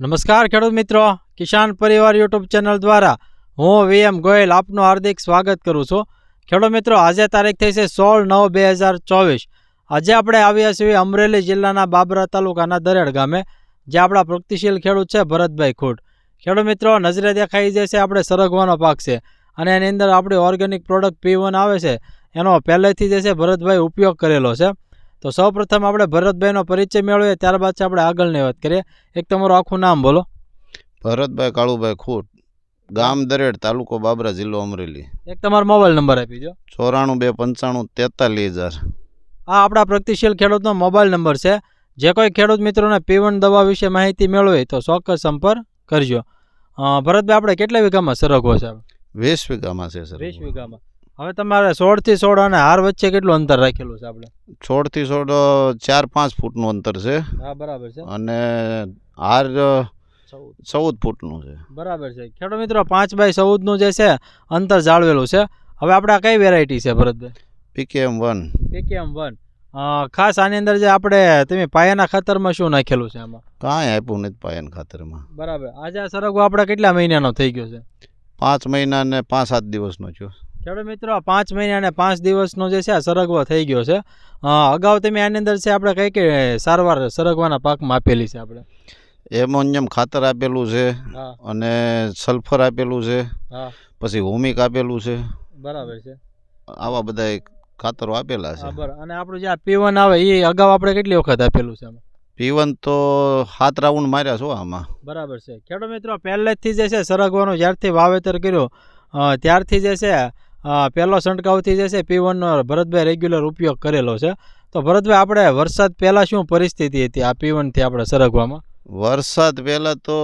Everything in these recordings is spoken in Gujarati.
નમસ્કાર ખેડૂત મિત્રો. કિસાન પરિવાર યુટ્યુબ ચેનલ દ્વારા હું વીએમ ગોયલ આપનું હાર્દિક સ્વાગત કરું છું. ખેડૂત મિત્રો, આજે તારીખ થઈ છે સોળ નવ બે હજાર ચોવીસ. આજે આપણે આવ્યા છીએ અમરેલી જિલ્લાના બાબરા તાલુકાના દરેડ ગામે, જે આપણા પ્રગતિશીલ ખેડૂત છે ભરતભાઈ ખુટ ખેડૂત મિત્રો, નજરે દેખાઈ જે છે આપણે સરગવાનો પાક છે અને એની અંદર આપણી ઓર્ગેનિક પ્રોડક્ટ પી આવે છે. એનો પહેલેથી જે છે ભરતભાઈ ઉપયોગ કરેલો છે. તો સૌપ્રથમ આપણે ભરતભાઈનો પરિચય મેળવીએ ત્યારબાદ આપણે આગળની વાત કરીએ. એક તમારું આખું નામ બોલો. ભરતભાઈ કાળુભાઈ ખૂટ ગામ દરેડ તાલુકો બાબરા જિલ્લો અમરેલી. એક તમારો મોબાઈલ નંબર આપી દો ચોરાણું બે પંચાણું તેતાલીસ હજાર. આ આપણા પ્રગતિશીલ ખેડૂતનો મોબાઈલ નંબર છે. જે કોઈ ખેડૂત મિત્રોને પીવન દવા વિશે માહિતી મેળવી તો ચોક્કસ સંપર્ક કરજો. ભરતભાઈ આપણે કેટલા વીઘામાં સરગવો છે? વીસ વીઘામાં છે સર વીસ વીઘામાં. હવે તમારે સોળથી સોળ અને હાર વચ્ચે કેટલું અંતર રાખેલું છે આપણે? સોળથી સોળ ચાર પાંચ ફૂટનું અંતર છે. હા બરાબર છે. અને હાર ચૌદ. ફૂટનું છે. બરાબર છે. ખેડૂત મિત્રો પાંચ બાય ચૌદનું જે છે અંતર જાળવેલું છે. હવે આપણે આ કઈ વેરાયટી છે Bharatbhai PKM one. PKM one. ખાસ આની અંદર જે આપણે તમે પાયાના ખાતરમાં શું નાખેલું છે આમાં? કાંઈ આપ્યું નથી પાયાના ખાતરમાં. બરાબર. આજે આ સરગવો આપણે કેટલા મહિનાનો થઈ ગયો છે? પાંચ મહિના ને પાંચ સાત દિવસનો થયો. ખેડૂત મિત્રો? પાંચ મહિના અને પાંચ દિવસનો જે છે આ સરગવો થઈ ગયો છે. અગાઉ તમે આની અંદર છે આપણે કઈ કઈ સારવાર સરગવાના પાકમાં આપેલી છે આપણે? એમોનિયમ ખાતર આપેલું છે અને સલ્ફર આપેલું છે. પછી હોમિક આપેલું છે. બરાબર છે. આવા બધા ખાતરો આપેલા છે. બરાબર. અને આપણું જે આ પીવન આવે એ અગાઉ આપણે કેટલી વખત આપેલું છે પીવન તો સાત રાઉન્ડ માર્યા છો આમાં. બરાબર છે. ખેડૂત મિત્રો પહેલેથી જે છે સરગવાનું જ્યારથી વાવેતર કર્યું ત્યારથી જે છે પહેલો છંટકાવથી જે છે પીવનનો ભરતભાઈ રેગ્યુલર ઉપયોગ કરેલો છે. તો ભરતભાઈ આપણે વરસાદ પહેલાં શું પરિસ્થિતિ હતી આ પીવનથી આપણે સરગવામાં? વરસાદ પહેલાં તો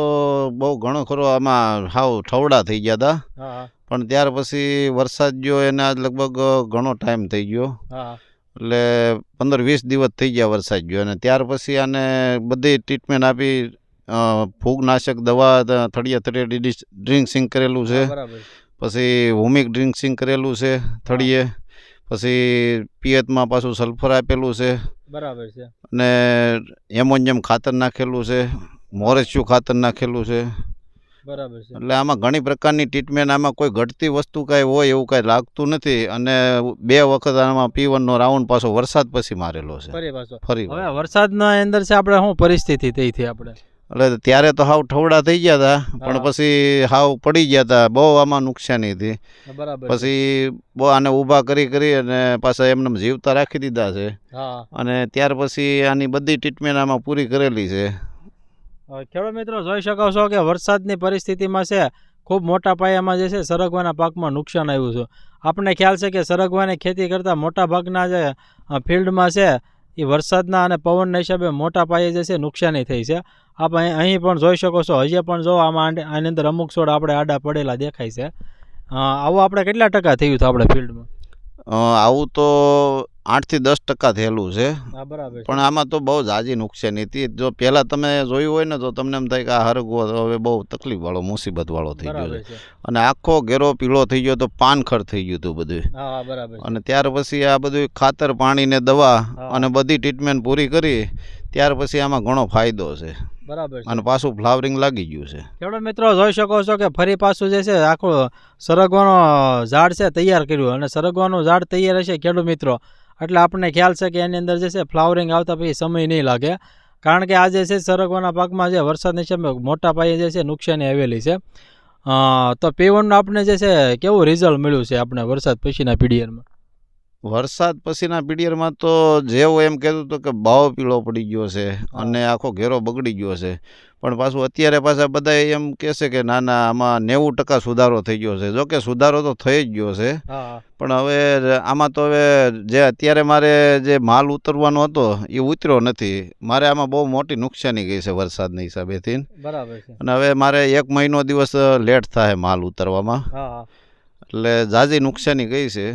બહુ ઘણો ખરો આમાં હાવ ઠવડા થઈ ગયા હતા પણ ત્યાર પછી વરસાદ ગયો એને આજ લગભગ ઘણો ટાઈમ થઈ ગયો. એટલે પંદર વીસ દિવસ થઈ ગયા વરસાદ ગયો અને ત્યાર પછી આને બધી ટ્રીટમેન્ટ આપી ફૂગનાશક દવા થળિયા થળિયા ડ્રિંકસિંગ કરેલું છે. પછી હોમિક ડ્રિંકસિંગ કરેલું છે થળીએ. પછી પિયતમાં પાછું સલ્ફર આપેલું છે. બરાબર છે. અને એમોનિયમ ખાતર નાખેલું છે. મોરેસ્યુ ખાતર નાખેલું છે. બરાબર છે. એટલે આમાં ઘણી પ્રકારની ટ્રીટમેન્ટ આમાં કોઈ ઘટતી વસ્તુ કાંઈ હોય એવું કાંઈ લાગતું નથી અને બે વખત આમાં પીવનનો રાઉન્ડ પાછો વરસાદ પછી મારેલો છે. ફરી પાછો. ફરી હવે વરસાદના અંદર છે આપણે શું પરિસ્થિતિ થઈ હતી આપણે? એટલે ત્યારે તો હાવ ઠવડા થઈ ગયા હતા પણ પછી હાવ પડી ગયા હતા બહુ આમાં નુકસાની હતી. પછી બહુ આને ઊભા કરી કરી અને પાછા એમને જીવતા રાખી દીધા છે. અને ત્યાર પછી આની બધી ટ્રીટમેન્ટ આમાં પૂરી કરેલી છે. ખેડૂત મિત્રો જોઈ શકો છો કે વરસાદની પરિસ્થિતિમાં છે ખૂબ મોટા પાયામાં જે છે સરગવાના પાકમાં નુકસાન આવ્યું છે. આપણને ખ્યાલ છે કે સરગવાની ખેતી કરતાં મોટા ભાગના જે ફિલ્ડમાં છે એ વરસાદના અને પવનના હિસાબે મોટા પાયે જે છે નુકસાની થઈ છે. આપ અહીં પણ જોઈ શકો છો, હજી પણ જો આમાં આની અંદર અમુક છોડ આપણે આડા પડેલા દેખાય છે. આવો આપણે કેટલા ટકા થયું હતું આપણે ફિલ્ડમાં? આવું તો આઠથી દસ ટકા થયેલું છે. પણ આમાં તો બહુ જાજી નુકસાની હતી. જો પહેલાં તમે જોયું હોય ને તો તમને એમ થાય કે આ હરગો હવે બહુ તકલીફવાળો મુસીબતવાળો થઈ ગયો છે. અને આખો ઘેરો પીળો થઈ ગયો તો પાનખર થઈ ગયું હતું બધું. અને ત્યાર પછી આ બધું ખાતર પાણીને દવા અને બધી ટ્રીટમેન્ટ પૂરી કરી ત્યાર પછી આમાં ઘણો ફાયદો છે. બરાબર અને પાછું ફ્લાવરિંગ લાગી ગયું છે. ખેડૂત મિત્રો જોઈ શકો છો કે ફરી પાછું જે છે આખું સરગવાનો ઝાડ છે તૈયાર કર્યું. અને સરગવાનું ઝાડ તૈયાર હશે ખેડૂત મિત્રો. એટલે આપણને ખ્યાલ છે કે એની અંદર જે છે ફ્લાવરિંગ આવતા પછી સમય નહીં લાગે. કારણ કે આજે છે સરગવાના પાકમાં જે વરસાદની સામે મોટા પાયે જે છે નુકસાની આવેલી છે. તો પીવણનું આપણે જે છે કેવું રિઝલ્ટ મળ્યું છે આપણે વરસાદ પછીના પીડિયરમાં વરસાદ પછીના પીડિયરમાં તો જેવો એમ કહેતું હતું કે ભાવ પીળો પડી ગયો છે અને આખો ઘેરો બગડી ગયો છે. પણ પાછું અત્યારે પાછા બધા એમ કહેશે કે ના ના આમાં નેવું ટકા સુધારો થઈ ગયો છે. જો કે સુધારો તો થઈ જ ગયો છે. પણ હવે આમાં તો હવે જે અત્યારે મારે જે માલ ઉતરવાનો હતો એ ઉતર્યો નથી. મારે આમાં બહુ મોટી નુકસાની ગઈ છે વરસાદના હિસાબેથી. બરાબર અને હવે મારે એક મહિનો દિવસ લેટ થાય માલ ઉતરવામાં. એટલે ઝાઝી નુકસાની ગઈ છે.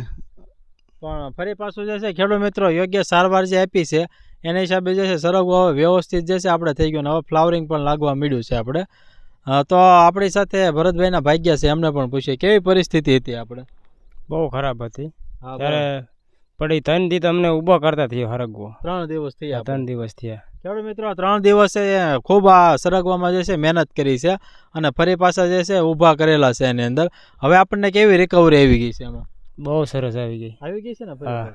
પણ ફરી પાછું જે છે ખેડૂત મિત્રો યોગ્ય સારવાર જે આપી છે એના હિસાબે જે છે સરગવો હવે વ્યવસ્થિત જે છે આપણે થઈ ગયું ને હવે ફ્લાવરિંગ પણ લાગવા મળ્યું છે આપણે. તો આપણી સાથે ભરતભાઈના ભાગ્યા છે એમને પણ પૂછીએ કેવી પરિસ્થિતિ હતી આપણે? બહુ ખરાબ હતી. ત્યારે પડી ત્રણ દી તમને ઊભો કરતા થયો હરગવો ત્રણ દિવસ થયા ત્રણ દિવસ થયા. ખેડૂત મિત્રો ત્રણ દિવસે ખૂબ આ સરગવામાં જે છે મહેનત કરી છે અને ફરી પાછા જે છે ઊભા કરેલા છે એની અંદર. હવે આપણને કેવી રિકવરી આવી ગઈ છે એમાં? બહુ સરસ આવી ગઈ. આવી ગઈ છે ને હા.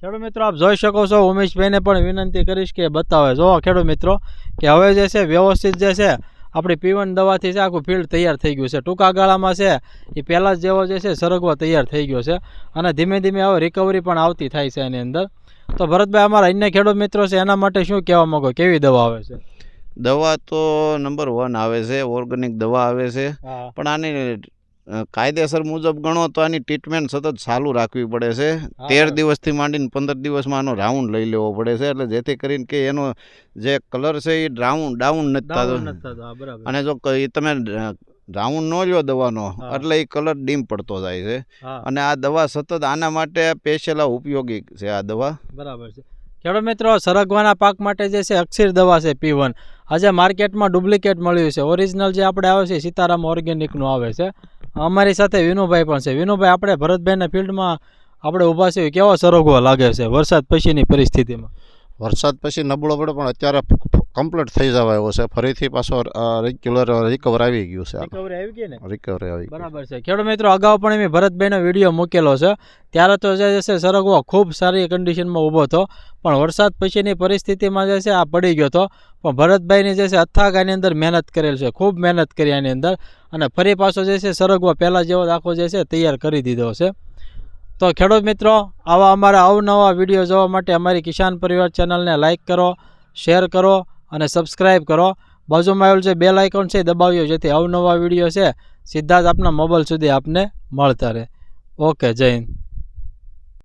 ખેડૂત મિત્રો આપ જોઈ શકો છો ઉમેશભાઈને પણ વિનંતી કરીશ કે બતાવે. જો ખેડૂત મિત્રો કે હવે જે છે વ્યવસ્થિત જે છે આપણી પીવન દવાથી છે આખું ફિલ્ડ તૈયાર થઈ ગયું છે. ટૂંકા ગાળામાં છે એ પહેલાં જ જેવો જે છે સરગવો તૈયાર થઈ ગયો છે. અને ધીમે ધીમે હવે રિકવરી પણ આવતી થાય છે એની અંદર. તો ભરતભાઈ અમારા અન્ય ખેડૂત મિત્રો છે એના માટે શું કહેવા માગો? કેવી દવા આવે છે? દવા તો નંબર વન આવે છે ઓર્ગેનિક દવા આવે છે. પણ આની કાયદેસર મુજબ ગણો તો આની ટ્રીટમેન્ટ સતત ચાલુ રાખવી પડે છે. તેર દિવસથી માંડીને પંદર દિવસમાં આનો રાઉન્ડ લઈ લેવો પડે છે એટલે જેથી કરીને કે એનો જે કલર છે એ ડાઉન ડાઉન નથી થતો. અને જો તમે રાઉન્ડ ન લ્યો દવાનો એટલે એ કલર ડીમ પડતો જાય છે. અને આ દવા સતત આના માટે પેશેલા ઉપયોગી છે આ દવા. બરાબર છે. ખેડૂત મિત્રો સરગવાના પાક માટે જે છે અક્ષીર દવા છે પી વન આજે માર્કેટમાં ડુપ્લિકેટ મળ્યું છે. ઓરિજિનલ જે આપણે આવે છે સીતારામ ઓર્ગેનિકનું આવે છે. અમારી સાથે વિનુભાઈ પણ છે. વિનુભાઈ, આપણે ભરતભાઈના ફિલ્ડમાં આપણે ઊભા છીએ. કેવો સરોગો લાગે છે વરસાદ પછીની પરિસ્થિતિમાં? વરસાદ પછી નબળો પડે પણ અત્યારે કમ્પ્લીટ થઈ જવા એવો છે. ફરીથી પાછો રેગ્યુલર રિકવર આવી ગયું છે. રિકવરી આવી ગઈ ને? રિકવરી આવી બરાબર છે. ખેડૂત મિત્રો અગાઉ પણ મેં ભરતભાઈનો વીડિયો મૂકેલો છે. ત્યારે તો જે છે સરગવો ખૂબ સારી કન્ડિશનમાં ઊભો હતો. પણ વરસાદ પછીની પરિસ્થિતિમાં જે છે આ પડી ગયો હતો. પણ ભરતભાઈની જે છે અથાગ આની અંદર મહેનત કરેલ છે. ખૂબ મહેનત કરી આની અંદર. અને ફરી પાછો જે છે સરગવો પહેલાં જેવો આખો જે છે તૈયાર કરી દીધો છે. તો ખેડૂત મિત્રો, આવા અમારા અવનવા વીડિયો જોવા માટે અમારી કિસાન પરિવાર ચેનલને લાઇક કરો શેર કરો અને સબસ્ક્રાઈબ કરો. બાજુમાં આવેલું જે બેલ આઇકોન છે દબાવ્યો જેથી અવનવા વીડિયો છે સીધા જ આપના મોબાઈલ સુધી આપને મળતા રહે. ઓકે જય હિન્દ.